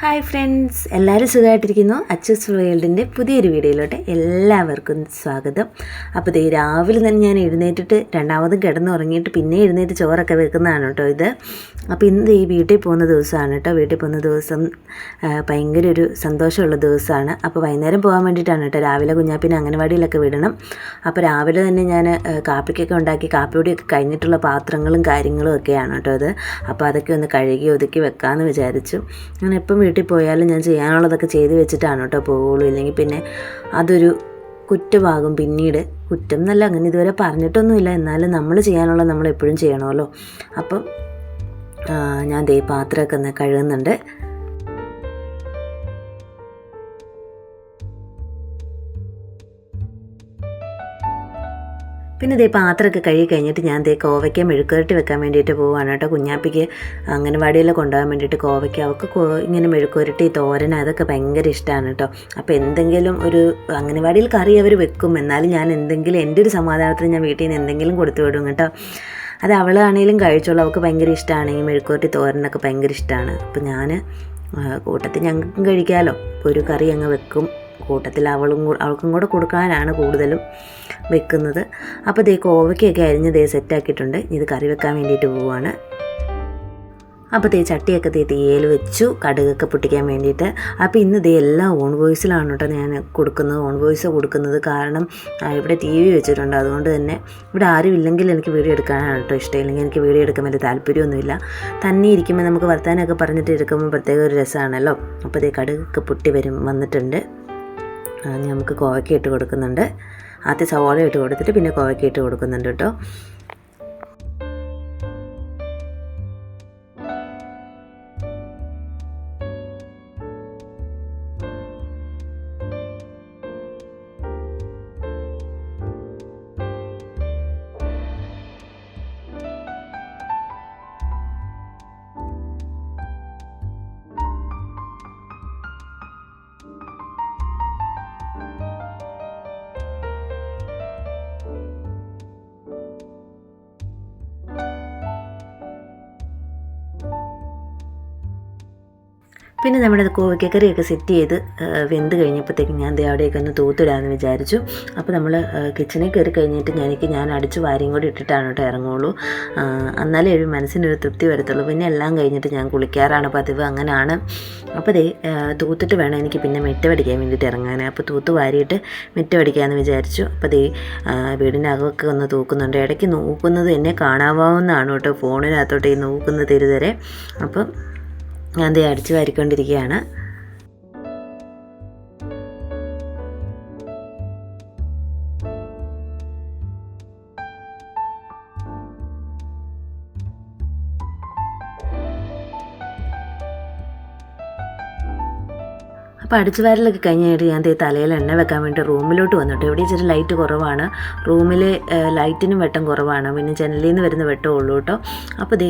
Hi friends എല്ലാവരും സുഖമായിട്ടിരിക്കുന്നു. അച്ചസ് വേൾഡിന്റെ പുതിയൊരു വീഡിയോയിലോട്ട് എല്ലാവർക്കും സ്വാഗതം. അപ്പോൾ ദേ രാവിലെ തന്നെ ഞാൻ എഴുന്നേറ്റിട്ട് രണ്ടാമതും കിടന്നുറങ്ങിയിട്ട് പിന്നെ എഴുന്നേറ്റ് ചോറൊക്കെ വെക്കുന്നതാണ് കേട്ടോ ഇത്. അപ്പോൾ ഇന്ന് ഈ വീട്ടിൽ പോകുന്ന ദിവസമാണ് കേട്ടോ. വീട്ടിൽ പോകുന്ന ദിവസം ഭയങ്കര ഒരു സന്തോഷമുള്ള ദിവസമാണ്. അപ്പോൾ വൈകുന്നേരം പോകാൻ വേണ്ടിയിട്ടാണ് കേട്ടോ. രാവിലെ കുഞ്ഞാപ്പിനെ അംഗനവാടിയിലൊക്കെ വിടണം. അപ്പോൾ രാവിലെ തന്നെ ഞാൻ കാപ്പിക്കൊക്കെ ഉണ്ടാക്കി കാപ്പിയോടെയൊക്കെ കഴിഞ്ഞിട്ടുള്ള പാത്രങ്ങളും കാര്യങ്ങളും ഒക്കെയാണ് കേട്ടോ ഇത്. അപ്പോൾ അതൊക്കെ ഒന്ന് കഴുകി ഒതുക്കി വെക്കാമെന്ന് വിചാരിച്ചു. ഞാൻ എപ്പം വീട്ടിൽ പോയാലും ഞാൻ ചെയ്യാനുള്ളതൊക്കെ ചെയ്ത് വെച്ചിട്ടാണ് കേട്ടോ പോവുള്ളൂ. ഇല്ലെങ്കിൽ പിന്നെ അതൊരു കുറ്റമാകും. പിന്നീട് കുറ്റം എന്നല്ല അങ്ങനെ ഇതുവരെ പറഞ്ഞിട്ടൊന്നുമില്ല. എന്നാലും നമ്മൾ ചെയ്യാനുള്ളത് നമ്മൾ എപ്പോഴും ചെയ്യണമല്ലോ. അപ്പം ഞാൻ ദേ പാത്രമൊക്കെ ഒന്ന് കഴുകുന്നുണ്ട്. പിന്നെ ദേ പാത്രമൊക്കെ കഴുകി കഴിഞ്ഞിട്ട് ഞാൻ ദേ കോവയ്ക്ക മെഴുക്കുരട്ടി വെക്കാൻ വേണ്ടിയിട്ട് പോവാണ് കേട്ടോ. കുഞ്ഞാപ്പിക്ക് അംഗനവാടിയിൽ കൊണ്ടുപോകാൻ വേണ്ടിയിട്ട് കോവയ്ക്ക അവൾക്ക് ഇങ്ങനെ മെഴുക്കുരട്ടി തോരൻ അതൊക്കെ ഭയങ്കര ഇഷ്ടമാണ് കേട്ടോ. അപ്പോൾ എന്തെങ്കിലും ഒരു അംഗനവാടിയിൽ കറി അവർ വെക്കും. എന്നാലും ഞാൻ എന്തെങ്കിലും എന്റെ ഒരു സമാധാനത്തിന് ഞാൻ വീട്ടിൽ നിന്ന് എന്തെങ്കിലും കൊടുത്തു വിടും കേട്ടോ. അത് അവളാണെങ്കിലും കഴിച്ചോളൂ. അവൾക്ക് ഭയങ്കര ഇഷ്ടമാണ് ഈ മെഴുക്കുരട്ടി തോരനൊക്കെ ഭയങ്കര ഇഷ്ടമാണ് അപ്പോൾ ഞാൻ കൂട്ടത്തിൽ ഞങ്ങൾക്കും കഴിക്കാമല്ലോ ഒരു കറി അങ്ങ് വെക്കും. കൂട്ടത്തിൽ അവളും അവൾക്കും കൂടെ കൊടുക്കാനാണ് കൂടുതലും വെക്കുന്നത്. അപ്പോൾ ദേ കോവയ്ക്കൊക്കെ അരിഞ്ഞ് ദേ സെറ്റാക്കിയിട്ടുണ്ട്. ഇത് കറി വെക്കാൻ വേണ്ടിയിട്ട് പോവുകയാണ് അപ്പോൾ ദേ ചട്ടിയൊക്കെ ദേ തേയിൽ വെച്ചു കടുകൊക്കെ പൊട്ടിക്കാൻ വേണ്ടിയിട്ട്. അപ്പോൾ ഇന്ന് ദേ എല്ലാം ഓൺ വോയിസിലാണ് കേട്ടോ ഞാൻ കൊടുക്കുന്നത്. ഓൺ വോയിസ് കൊടുക്കുന്നത് കാരണം ഇവിടെ ടി വി വെച്ചിട്ടുണ്ട്. അതുകൊണ്ട് തന്നെ ഇവിടെ ആരും ഇല്ലെങ്കിൽ എനിക്ക് വീഡിയോ എടുക്കാനാണ് കേട്ടോ ഇഷ്ടം. ഇല്ലെങ്കിൽ എനിക്ക് വീഡിയോ എടുക്കാൻ വലിയ താല്പര്യമൊന്നുമില്ല. തന്നെ ഇരിക്കുമ്പോൾ നമുക്ക് വർത്താനമൊക്കെ പറഞ്ഞിട്ട് എടുക്കുമ്പോൾ പ്രത്യേക ഒരു രസമാണല്ലോ. അപ്പോൾ ദേ കടുകൊക്കെ പൊട്ടി വരും വന്നിട്ടുണ്ട്. നമുക്ക് കോവയ്ക്ക ഇട്ട് കൊടുക്കുന്നുണ്ട്. ആദ്യം സവാള ഇട്ട് കൊടുത്തിട്ട് പിന്നെ കോവയ്ക്ക ഇട്ട് കൊടുക്കുന്നുണ്ട് കേട്ടോ പിന്നെ നമ്മുടെ കോവയ്ക്കക്കറിയൊക്കെ സെറ്റ് ചെയ്ത് വെന്ത് കഴിഞ്ഞപ്പോഴത്തേക്കും ഞാൻ ദേ അവിടെയൊക്കെ ഒന്ന് തൂത്തിടാമെന്ന് വിചാരിച്ചു. അപ്പോൾ നമ്മൾ കിച്ചണിൽ കയറി കഴിഞ്ഞിട്ട് ഞാനെനിക്ക് ഞാൻ അടിച്ച് വാരിയും കൂടി ഇട്ടിട്ടാണ് കേട്ടോ ഇറങ്ങുള്ളൂ. എന്നാലേ ഒരു മനസ്സിനൊരു തൃപ്തി വരത്തുള്ളൂ. പിന്നെ എല്ലാം കഴിഞ്ഞിട്ട് ഞാൻ കുളിക്കാറാണ് പതിവ് അങ്ങനെയാണ് അപ്പോൾ ദേ തൂത്തിട്ട് വേണം എനിക്ക് പിന്നെ മെറ്റ പഠിക്കാൻ വേണ്ടിയിട്ട് ഇറങ്ങാൻ അപ്പോൾ തൂത്ത് വാരിയിട്ട് മെറ്റ പഠിക്കാമെന്ന് വിചാരിച്ചു. അപ്പോൾ ദേ വീടിനകമൊക്കെ ഒന്ന് തൂക്കുന്നുണ്ട്. ഇടയ്ക്ക് നോക്കുന്നത് എന്നെ കാണാവാവുന്നതാണ് കേട്ടോ. ഫോണിനകത്തോട്ട് ഈ നോക്കുന്നത് ഇരുതരെ അപ്പം ഞാൻ ദേ അടിച്ചു വാരിക്കൊണ്ടിരിക്കുകയാണ്. അപ്പോൾ അടിച്ചു വാരലൊക്കെ കഴിഞ്ഞിട്ട് ഞാൻ തലയിൽ എണ്ണ വെക്കാൻ വേണ്ടി റൂമിലോട്ട് വന്നിട്ട്. ഇവിടെ ഇച്ചിരി ലൈറ്റ് കുറവാണ്. റൂമിൽ ലൈറ്റിനും വെട്ടം കുറവാണ്. പിന്നെ ജനലിൽ നിന്ന് വരുന്ന വെട്ടം ഉള്ളൂ കേട്ടോ. അപ്പോൾ ദേ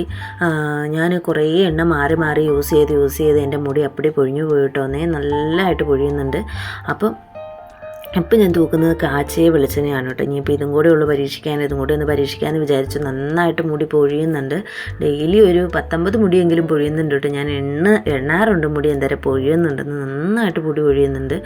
ഞാൻ കുറേ എണ്ണ മാറി മാറി യൂസ് ചെയ്ത് യൂസ് ചെയ്ത് എന്റെ മുടി അപ്പടി പൊഴിഞ്ഞു പോയിട്ടോന്നേ നല്ലതായിട്ട് പൊഴിയുന്നുണ്ട്. അപ്പം ഇപ്പം ഞാൻ തൂക്കുന്നത് കാച്ചയെ വെളിച്ചെണ്ണയാണ് കേട്ടോ. ഇനിയിപ്പോൾ ഇതും കൂടെ ഉള്ളു പരീക്ഷിക്കാൻ ഇതും കൂടെ ഒന്ന് പരീക്ഷിക്കാമെന്ന് വിചാരിച്ചു നന്നായിട്ട് മുടി പൊഴിയുന്നുണ്ട്. ഡെയിലി ഒരു പത്തൊമ്പത് മുടിയെങ്കിലും പൊഴിയുന്നുണ്ട് കേട്ടോ. ഞാൻ എണ്ണ എണ്ണാറുണ്ട് മുടി എന്തേരം പൊഴിയുന്നുണ്ടെന്ന് നന്നായിട്ട് മുടി പൊഴിയുന്നുണ്ട്.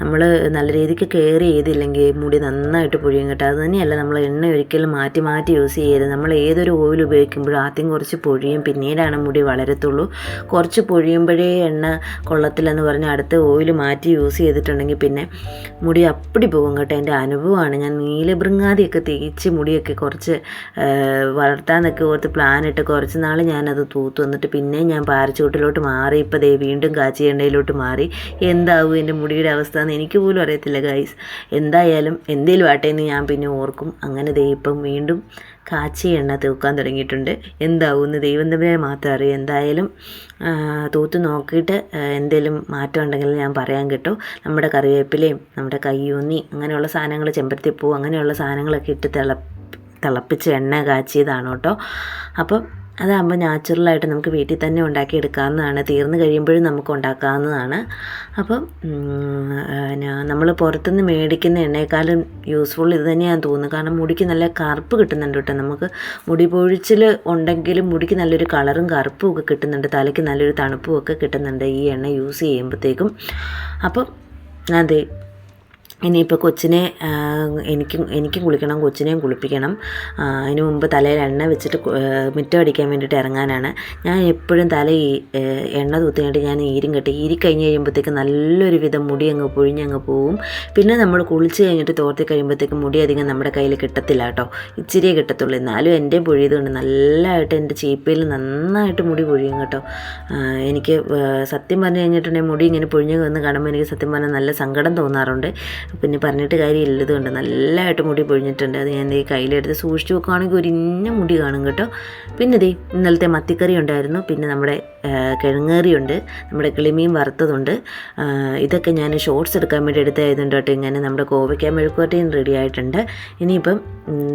നമ്മൾ നല്ല രീതിക്ക് കെയർ ചെയ്തില്ലെങ്കിൽ മുടി നന്നായിട്ട് പൊഴിയും കേട്ടോ. അത് തന്നെയല്ല നമ്മൾ എണ്ണ ഒരിക്കലും മാറ്റി മാറ്റി യൂസ് ചെയ്യരുത്. നമ്മൾ ഏതൊരു ഓയിൽ ഉപയോഗിക്കുമ്പോഴും ആദ്യം കുറച്ച് പൊഴിയും പിന്നീടാണ് മുടി വളരത്തുള്ളൂ. കുറച്ച് പൊഴിയുമ്പോഴേ എണ്ണ കൊള്ളത്തില്ലെന്ന് പറഞ്ഞ് അടുത്ത ഓയിൽ മാറ്റി യൂസ് ചെയ്തിട്ടുണ്ടെങ്കിൽ പിന്നെ മുടി അപ്പടി പോകും കേട്ടോ. എന്റെ അനുഭവമാണ്. ഞാൻ നീലബൃങ്ങാതിയൊക്കെ തേച്ച് മുടിയൊക്കെ കുറച്ച് വളർത്താനൊക്കെ ഓർത്ത് പ്ലാൻ ഇട്ട് കുറച്ച് നാൾ ഞാനത് തൂത്തു വന്നിട്ട് പിന്നെ ഞാൻ പാരച്ചൂട്ടിലോട്ട് മാറി. ഇപ്പോൾ ദേ വീണ്ടും കാച്ചി എണ്ണയിലോട്ട് മാറി. എന്താവും എന്റെ മുടിയുടെ അവസ്ഥ എന്ന് എനിക്ക് പോലും അറിയത്തില്ല ഗൈസ് എന്തായാലും എന്തേലും ആട്ടെ എന്ന് ഞാൻ പിന്നെ ഓർക്കും. അങ്ങനെ ദേ ഇപ്പം വീണ്ടും കാച്ചി എണ്ണ തൂക്കാൻ തുടങ്ങിയിട്ടുണ്ട്. എന്താവുമെന്ന് ദൈവം തമ്മിലെ മാത്രം അറിയാം. എന്തായാലും തൂത്ത് നോക്കിയിട്ട് എന്തെങ്കിലും മാറ്റം ഉണ്ടെങ്കിൽ ഞാൻ പറയാൻ കേട്ടോ. നമ്മുടെ കറിവേപ്പിലയും നമ്മുടെ കയ്യൂന്നി അങ്ങനെയുള്ള സാധനങ്ങൾ ചെമ്പരത്തിപ്പൂ അങ്ങനെയുള്ള സാധനങ്ങളൊക്കെ ഇട്ട് തിള തിളപ്പിച്ച് എണ്ണ കാച്ചിയതാണ് കേട്ടോ. അപ്പം അതാകുമ്പോൾ നാച്ചുറലായിട്ട് നമുക്ക് വീട്ടിൽ തന്നെ ഉണ്ടാക്കി എടുക്കാവുന്നതാണ് തീർന്നു കഴിയുമ്പോഴും നമുക്ക് ഉണ്ടാക്കാവുന്നതാണ്. അപ്പം നമ്മൾ പുറത്തുനിന്ന് മേടിക്കുന്ന എണ്ണയെക്കാളും യൂസ്ഫുൾ ഇത് തന്നെയാണ് തോന്നുന്നത് കാരണം മുടിക്ക് നല്ല കറുപ്പ് കിട്ടുന്നുണ്ട് കേട്ടോ. നമുക്ക് മുടി പൊഴിച്ചിൽ ഉണ്ടെങ്കിലും മുടിക്ക് നല്ലൊരു കളറും കറുപ്പും ഒക്കെ കിട്ടുന്നുണ്ട്. തലയ്ക്ക് നല്ലൊരു തണുപ്പും ഒക്കെ കിട്ടുന്നുണ്ട് ഈ എണ്ണ യൂസ് ചെയ്യുമ്പോഴത്തേക്കും അപ്പം അതെ ഇനിയിപ്പോൾ കൊച്ചിനെ എനിക്കും എനിക്കും കുളിക്കണം കൊച്ചിനെയും കുളിപ്പിക്കണം. അതിന് മുമ്പ് തലയിൽ എണ്ണ വെച്ചിട്ട് മുറ്റം അടിക്കാൻ വേണ്ടിയിട്ട് ഇറങ്ങാനാണ്. ഞാൻ എപ്പോഴും തല എണ്ണ തൂത്തിനായിട്ട് ഞാൻ ഈരും കെട്ടി ഈരി കഴിഞ്ഞ് കഴിയുമ്പോഴത്തേക്ക് നല്ലൊരു വിധം മുടി അങ്ങ് പൊഴിഞ്ഞങ്ങ് പോവും. പിന്നെ നമ്മൾ കുളിച്ച് കഴിഞ്ഞിട്ട് തോർത്തി കഴിയുമ്പോഴത്തേക്ക് മുടി അധികം നമ്മുടെ കയ്യിൽ കിട്ടത്തില്ല കേട്ടോ. ഇച്ചിരിയേ കിട്ടത്തുള്ളൂ. എന്നാലും എന്റെ പൊഴിയതുകൊണ്ട് നല്ലതായിട്ട് എന്റെ ചീപ്പയിൽ നന്നായിട്ട് മുടി പൊഴിയും കേട്ടോ. എനിക്ക് സത്യം പറഞ്ഞു കഴിഞ്ഞിട്ടുണ്ടെങ്കിൽ മുടി ഇങ്ങനെ പൊഴിഞ്ഞു വന്ന് കാണുമ്പോൾ എനിക്ക് സത്യം പറഞ്ഞാൽ നല്ല സങ്കടം തോന്നാറുണ്ട്. പിന്നെ പറഞ്ഞിട്ട് കാര്യമില്ല. ഇതുകൊണ്ട് നല്ലതായിട്ട് മുടി പൊഴിഞ്ഞിട്ടുണ്ട്. അത് ഞാൻ ഈ കയ്യിലെടുത്ത് സൂക്ഷിച്ച് വെക്കുകയാണെങ്കിൽ ഒരു ഇന്ന മുടി കാണും കേട്ടോ. പിന്നെ ദേ ഇന്നലത്തെ മത്തിക്കറി ഉണ്ടായിരുന്നു. പിന്നെ നമ്മുടെ കിഴങ്ങേറിയുണ്ട്. നമ്മുടെ കിളിമീൻ വറുത്തതുണ്ട്. ഇതൊക്കെ ഞാൻ ഷോർട്സ് എടുക്കാൻ വേണ്ടി എടുത്തായതുകൊണ്ട് കേട്ടോ ഇങ്ങനെ നമ്മുടെ കോവയ്ക്ക മെഴുക്കോട്ടയും റെഡി ആയിട്ടുണ്ട്. ഇനിയിപ്പം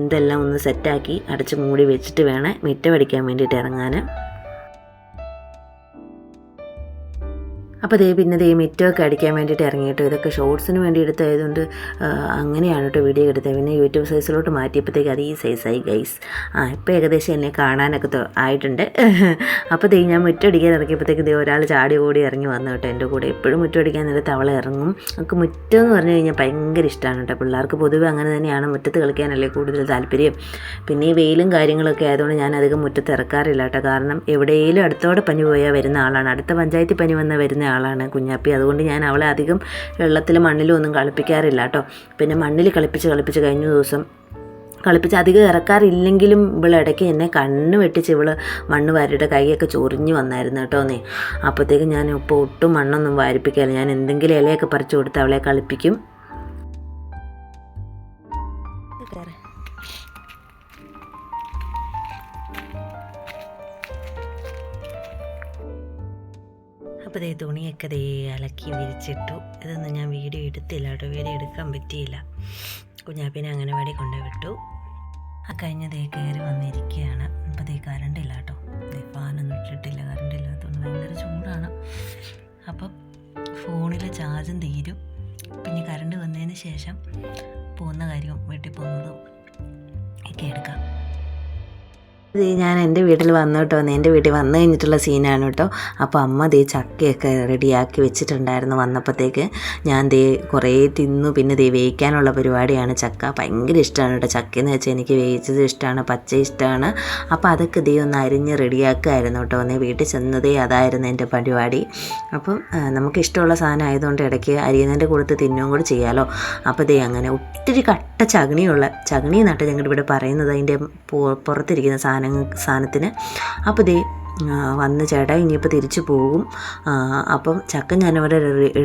ഇതെല്ലാം ഒന്ന് സെറ്റാക്കി അടച്ച് മൂടി വെച്ചിട്ട് വേണം മിറ്റമടിക്കാൻ വേണ്ടിയിട്ട് ഇറങ്ങാൻ. അപ്പോൾ ദേ പിന്നെ ദേ മിറ്റമൊക്കെ അടിക്കാൻ വേണ്ടിയിട്ട് ഇറങ്ങിയിട്ട്. ഇതൊക്കെ ഷോർട്സിന് വേണ്ടി എടുത്തായതുകൊണ്ട് ആ, അങ്ങനെയാണ് കേട്ടോ വീഡിയോ എടുത്തത്. പിന്നെ യൂട്യൂബ് സൈസിലോട്ട് മാറ്റിയപ്പോഴത്തേക്ക് അത് ഈ സൈസായി ഗൈസ് ആ ഇപ്പോൾ ഏകദേശം എന്നെ കാണാനൊക്കെ ആയിട്ടുണ്ട്. അപ്പോൾ ദേ ഞാൻ മുറ്റം അടിക്കാൻ ഇറക്കിയപ്പോഴത്തേക്ക് ദേ ഒരാൾ ചാടി ഓടി ഇറങ്ങി വന്നു കേട്ടോ എന്റെ കൂടെ. എപ്പോഴും മുറ്റം അടിക്കാൻ അവളെ ഇറങ്ങും. നമുക്ക് മുറ്റം എന്ന് പറഞ്ഞു കഴിഞ്ഞാൽ ഭയങ്കര ഇഷ്ടമാണ് കേട്ടോ. പിള്ളേർക്ക് പൊതുവെ അങ്ങനെ തന്നെയാണ് മുറ്റത്ത് കളിക്കാനല്ലേ കൂടുതൽ താല്പര്യം. പിന്നെ ഈ വെയിലും കാര്യങ്ങളൊക്കെ ആയതുകൊണ്ട് ഞാൻ അധികം മുറ്റത്ത് ഇറക്കാറില്ല കേട്ടോ. കാരണം എവിടെയെങ്കിലും അടുത്തോടെ പനി പോയാൽ വരുന്ന ആളാണ്. അടുത്ത പഞ്ചായത്തിൽ പനി വന്നാൽ വരുന്ന ആളാണ് കുഞ്ഞാപ്പി. അതുകൊണ്ട് ഞാൻ അവളെ അധികം വെള്ളത്തിൽ മണ്ണിലും ഒന്നും കളിപ്പിക്കാറില്ല കേട്ടോ. പിന്നെ മണ്ണിൽ കളിപ്പിച്ച് കളിപ്പിച്ച് കഴിഞ്ഞ ദിവസം കളിപ്പിച്ച് അധികം ഇറക്കാറില്ലെങ്കിലും ഇവളിടയ്ക്ക് എന്നെ കണ്ണ് വെട്ടിച്ച് ഇവൾ മണ്ണ് വാരിയുടെ കൈയൊക്കെ ചൊറിഞ്ഞ് വന്നായിരുന്നു കേട്ടോ നീ അപ്പോഴത്തേക്ക് ഞാൻ ഇപ്പോൾ ഒട്ടും മണ്ണൊന്നും വാരിപ്പിക്കാറില്ല. ഞാൻ എന്തെങ്കിലും ഇലയൊക്കെ പറിച്ചു കൊടുത്ത് അവളെ കളിപ്പിക്കും. അപ്പോൾ തുണിയൊക്കെ ദേ അലക്കി വിരിച്ചിട്ടു. ഇതൊന്നും ഞാൻ വീഡിയോ എടുത്തില്ല കേട്ടോ. വീഡിയോ എടുക്കാൻ പറ്റിയില്ല. കുഞ്ഞാപ്പിനെ അംഗനവാടി കൊണ്ടു വിട്ടു ആ കഴിഞ്ഞ ദേ കയറി വന്നിരിക്കുകയാണ്. അപ്പോൾ ദേ കറണ്ട് ഇല്ല കേട്ടോ. ദേ ഫാനൊന്നും ഇട്ടിട്ടില്ല. കറണ്ട് ഇല്ലാത്തതുകൊണ്ട് ഭയങ്കര ചൂടാണ്. അപ്പം ഫോണിലെ ചാർജും തീരും. പിന്നെ കറണ്ട് വന്നതിന് ശേഷം പോകുന്ന കാര്യവും വീട്ടിൽ പോകുന്നതും ഒക്കെ എടുക്കാം. ഇത് ഞാൻ എന്റെ വീട്ടിൽ വന്നു കേട്ടോ. എന്റെ വീട്ടിൽ വന്നു കഴിഞ്ഞിട്ടുള്ള സീനാണ് കേട്ടോ. അപ്പോൾ അമ്മ ദേ ചക്കയൊക്കെ റെഡിയാക്കി വെച്ചിട്ടുണ്ടായിരുന്നു വന്നപ്പോഴത്തേക്ക്. ഞാൻ ദേ കുറേ തിന്നു. പിന്നെ ദേ വേവിക്കാനുള്ള പരിപാടിയാണ് ചക്ക. ഭയങ്കര ഇഷ്ടമാണ് കേട്ടോ. ചക്കയെന്ന് വെച്ചാൽ എനിക്ക് വേവിച്ചത് ഇഷ്ടമാണ് പച്ച ഇഷ്ടമാണ്. അപ്പോൾ അതൊക്കെ ദേ ഒന്ന് അരിഞ്ഞ് റെഡിയാക്കുമായിരുന്നു കേട്ടോ. ഒന്ന് വീട്ടിൽ ചെന്നതേ അതായിരുന്നു എന്റെ പരിപാടി. അപ്പം നമുക്ക് ഇഷ്ടമുള്ള സാധനം ആയതുകൊണ്ട് ഇടയ്ക്ക് അരിയുന്നതിന്റെ കൂടത്ത് തിന്നും കൂടി ചെയ്യാമല്ലോ അപ്പോൾ ദേ അങ്ങനെ ഒത്തിരി കട്ട ചകണിയുള്ള ചകണി നട്ട് ഞങ്ങളുടെ ഇവിടെ പറയുന്നത്. അതിന്റെ പുറത്തിരിക്കുന്ന സാധനം സാധനത്തിന്. അപ്പോൾ ദേ വന്ന് ചേട്ടാ ഇനിയിപ്പോൾ തിരിച്ചു പോകും. അപ്പം ചക്ക ഞാനിവിടെ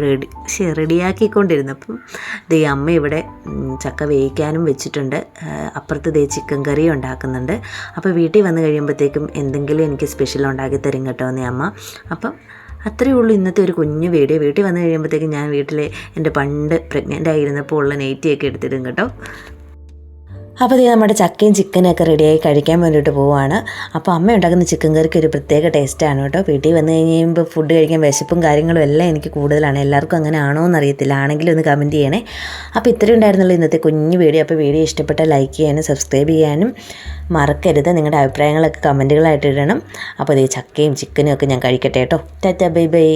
റെഡി റെഡിയാക്കിക്കൊണ്ടിരുന്നു അപ്പം ദേ അമ്മ ഇവിടെ ചക്ക വേവിക്കാനും വെച്ചിട്ടുണ്ട്. അപ്പുറത്ത് ദേ ചിക്കൻ കറി ഉണ്ടാക്കുന്നുണ്ട്. അപ്പോൾ വീട്ടിൽ വന്ന് കഴിയുമ്പോഴത്തേക്കും എന്തെങ്കിലും എനിക്ക് സ്പെഷ്യൽ ഉണ്ടാക്കി തരും കേട്ടോ എന്നേ അമ്മ. അപ്പം അത്രയേ ഉള്ളൂ ഇന്നത്തെ ഒരു കുഞ്ഞു വീഡിയോ. വീട്ടിൽ വന്ന് കഴിയുമ്പോഴത്തേക്കും ഞാൻ വീട്ടിലെ എന്റെ പണ്ട് പ്രഗ്നന്റ് ആയിരുന്നപ്പോൾ ഉള്ള നെയ്റ്റിയൊക്കെ എടുത്തിടും കേട്ടോ. അപ്പോൾ ഇത് നമ്മുടെ ചക്കയും ചിക്കനും ഒക്കെ റെഡിയായി കഴിക്കാൻ വേണ്ടിയിട്ട് പോവുകയാണ് അപ്പോൾ അമ്മ ഉണ്ടാക്കുന്ന ചിക്കൻ കറിക്ക് ഒരു പ്രത്യേക ടേസ്റ്റാണ് കേട്ടോ. വീട്ടിൽ വന്ന് കഴിയുമ്പോൾ ഫുഡ് കഴിക്കാൻ വിശപ്പും കാര്യങ്ങളും എല്ലാം എനിക്ക് കൂടുതലാണ്. എല്ലാവർക്കും അങ്ങനെ ആണോ എന്ന് അറിയത്തില്ല. ആണെങ്കിലും ഒന്ന് കമന്റ് ചെയ്യണേ. അപ്പോൾ ഇത്രയും ഉണ്ടായിരുന്നുള്ളൂ ഇന്നത്തെ കുഞ്ഞു വീഡിയോ. അപ്പോൾ വീഡിയോ ഇഷ്ടപ്പെട്ട ലൈക്ക് ചെയ്യാനും സബ്സ്ക്രൈബ് ചെയ്യാനും മറക്കരുത്. നിങ്ങളുടെ അഭിപ്രായങ്ങളൊക്കെ കമന്റുകളായിട്ട് ഇടണം. അപ്പോൾ ഇതേ ചക്കയും ചിക്കനും ഒക്കെ ഞാൻ കഴിക്കട്ടെ കേട്ടോ. Tata bye bye.